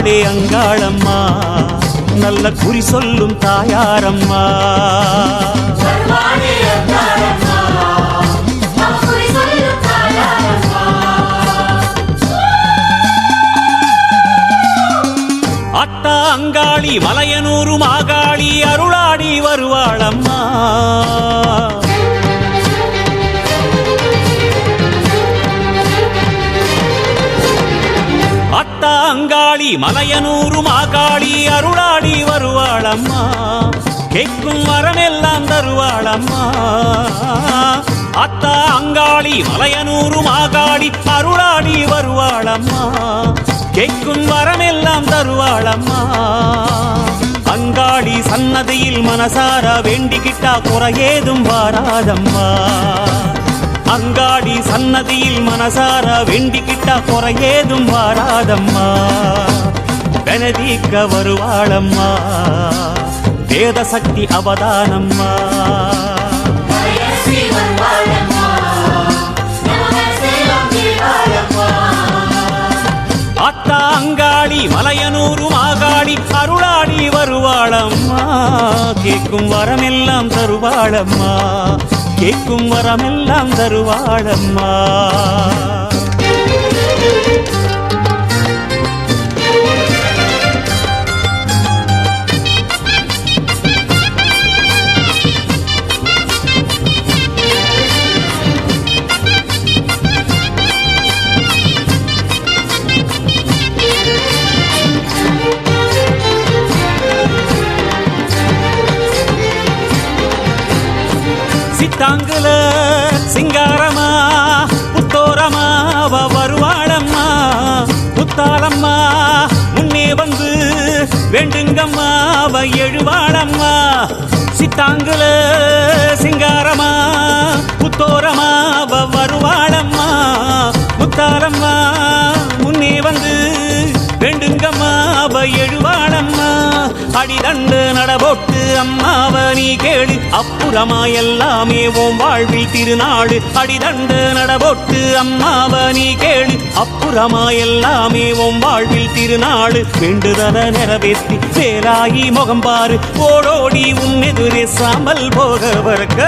வருவாளே அங்காளம்மா. நல்ல குறி சொல்லும் தாயாரம்மா. அத்தா அங்காளி மலையனூரு மாகாளி அருளாடி வருவாளம்மா. அங்காளி மலையனூரு மாகாளி அருளாடி வருவாளம்மா. கேட்கும் வரமெல்லாம் தருவாளம்மா. அத்தா அங்காளி மலையனூரு மாகாளி அருளாடி வருவாளம்மா. கேட்கும் வரமெல்லாம் தருவாளம்மா. அங்காளி சன்னதியில் மனசார வேண்டிக்கிட்டா குறையேதும் வாராதம்மா. அங்காடி சன்னதியில் மனசார வேண்டிக்கிட்டா குறையேதும் வாராதம்மா. பெனதீக்க வருவாளம்மா. வேத சக்தி அவதானம்மா. அத்தா அங்காளி மலையனூரு மாகாளி அருளாடி வருவாளம்மா. கேட்கும் வரமெல்லாம் தருவாளம்மா. கேட்கும் வரமெல்லாம் தருவாளம்மா. சித்தாங்குல சிங்காரமா புத்தோரமா அவ வருவாளம்மா புத்தாலம்மா முன்னே வந்து வேண்டுங்கம்மா அவ எழுவாளம்மா. சித்தாங்குல சிங்காரமா புத்தோரமா அவ வருவாளம்மா புத்தாலம்மா முன்னே வந்து வேண்டுங்கம்மா அவ எழுவாளம்மா. அடிதண்டு நடபோட்டு அம்மாவ நீ கேளு. அப்புறமா எல்லாமே உன் வாழ்வில் திருநாடு அடிதண்டு நடபோட்டு அம்மாவ நீ கேளு. அப்புறமா எல்லாமே உன் வாழ்வில் திருநாடு வேண்டுதல நிறைவேற்றி வேலாயி முகம் பாரு. ஓடோடி உன் எதிரே சாமல் போக வரக்க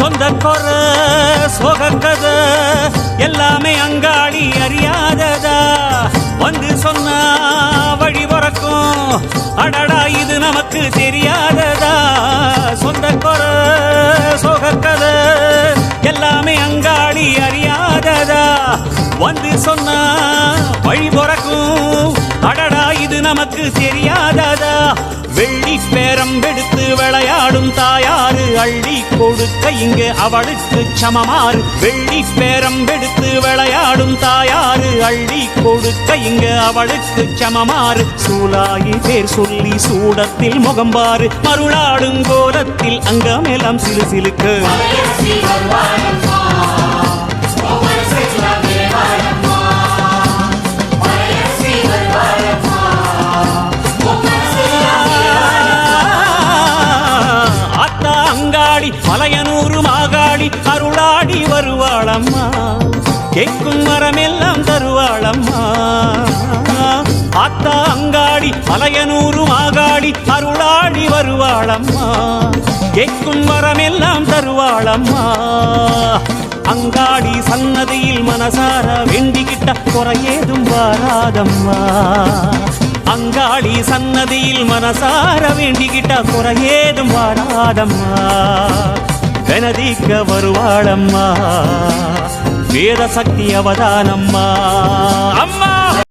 சொந்த கொர சொகக்கத எல்லாமே அங்காளி அறியாததா? வந்து சொன்னா வழி பிறக்கும் அடடா இது நமக்கு தெரியாததா? சொந்த கொர சொகக்கத எல்லாமே அங்காளி அறியாததா? வந்து சொன்னா வழி பிறக்கும் அடடா இது நமக்கு தெரியாததா? வெள்ளி பேரம் எடுத்து விளையாடும் தாயார் அள்ளி கொடுக்க இங்கு அவளுக்கு சமமாறு. வெள்ளி பேரம் எடுத்து விளையாடும் தாயாறு. அள்ளி கொடுக்க இங்கு அவளுக்கு சமமாறு. சூலாயி பேர் சொல்லி சூடத்தில் முகம்பாறு மருளாடும் கோலத்தில் அங்கமெல்லாம் சிலு சிலுக்கு. அங்காடி மலையனூரு மாகாடி அருளாடி வருவாளம்மா. கேட்கும் மரமெல்லாம் தருவாளம்மா. அத்தா அங்காடி மலையனூரு மாகாடி அருளாடி வருவாளம்மா. கேட்கும் மரமெல்லாம் தருவாளம்மா. அங்காடி சன்னதியில் மனசார வேண்டிக்கிட்ட குறையேதும் வாராதம்மா. அங்காளி சன்னதியில் மனசார வேண்டிக்கிட்ட குறையேதும் வாராதம்மா வெனதிக்க வருவாளம்மா. வேத சக்தி அவதானம்மா. அம்மா!